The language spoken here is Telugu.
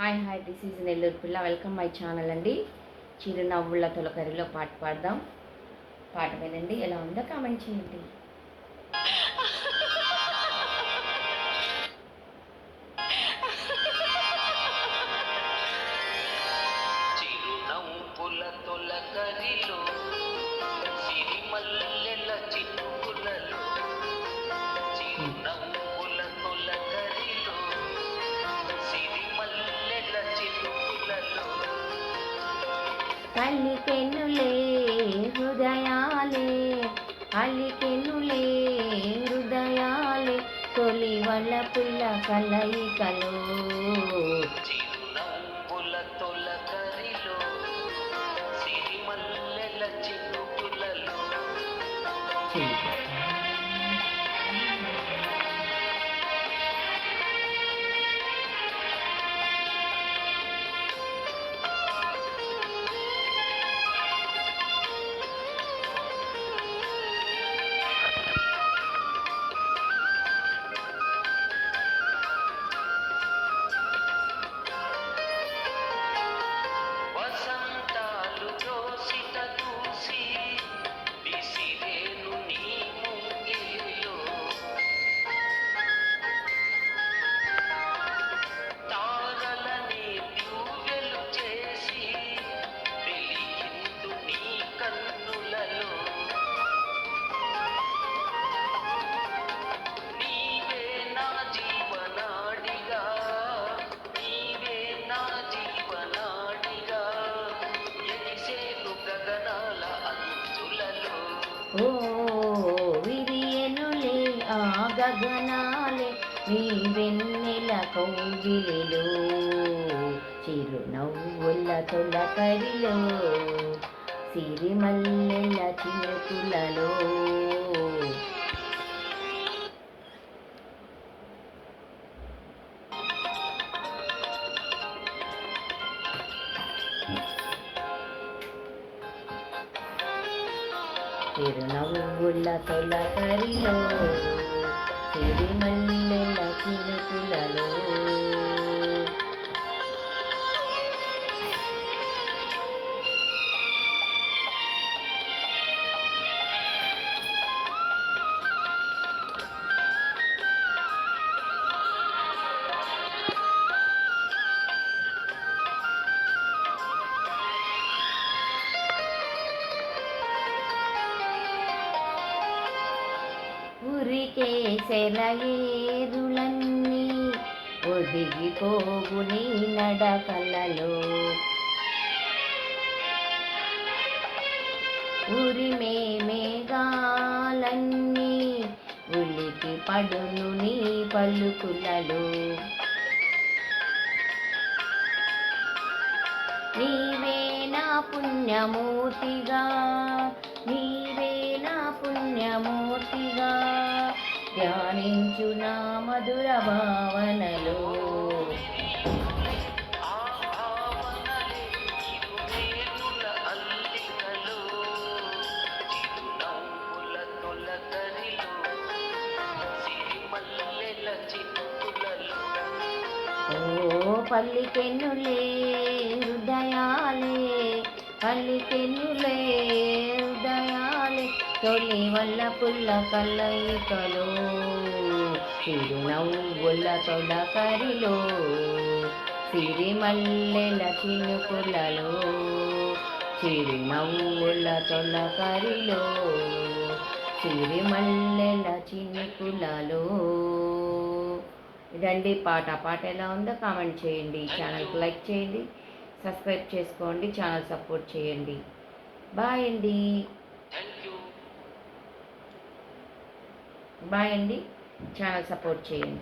Hi hi this is Nellore పిల్ల వెల్కమ్ మై ఛానల్ అండి. చిరునవ్వుల తొలకరిలో పాట పాడదాం. పాట వినండి. ఎలా ఉందో కామెంట్ చేయండి. కలికెనులే హృదయాలే అలికెనులే హృదయాలే. తొలి వల్ల పుల్ల కలయికలో. చిరునవ్వుల తొలకరిలో ఓ విరియనులే ఆ గగనాలే నీ వెన్నెల కౌగిలిలో చిరునవ్వుల తొలకరిలో సిరిమల్లెల చినుకులలో. చిరునవ్వుల తొలకరిలో సిరిమల్లెల చినుకులలో. ఉరికే సెలయేరులన్నీ ఒదిగిపోగు నీ నడకలలో. ఉరిమే మేఘాలన్నీ ఉలికి పడును నీ పలుకులలో. నీవే నా పుణ్యమూర్తిగా తొలకరిలో సిరిమల్లెల చినుకులలో ఓ పల్లికెన్నులే హృదయాలే పల్లికెన్నులే హృదయాలే. తొలి వల్ల పుల్ల కలయికలో చిరునవ్వుల తొలకరిలో సిరిమల్లెల చినుకులలో. చిరునవ్వుల తొలకరిలో సిరిమల్లెల చినుకులలో. ఇదండి పాట. పాట ఎలా ఉందో కామెంట్ చేయండి. ఛానల్కి లైక్ చేయండి. సబ్స్క్రైబ్ చేసుకోండి. ఛానల్ సపోర్ట్ చేయండి. బాయ్ అండి. బాయ్ అండి. ఛానల్ సపోర్ట్ చేయండి.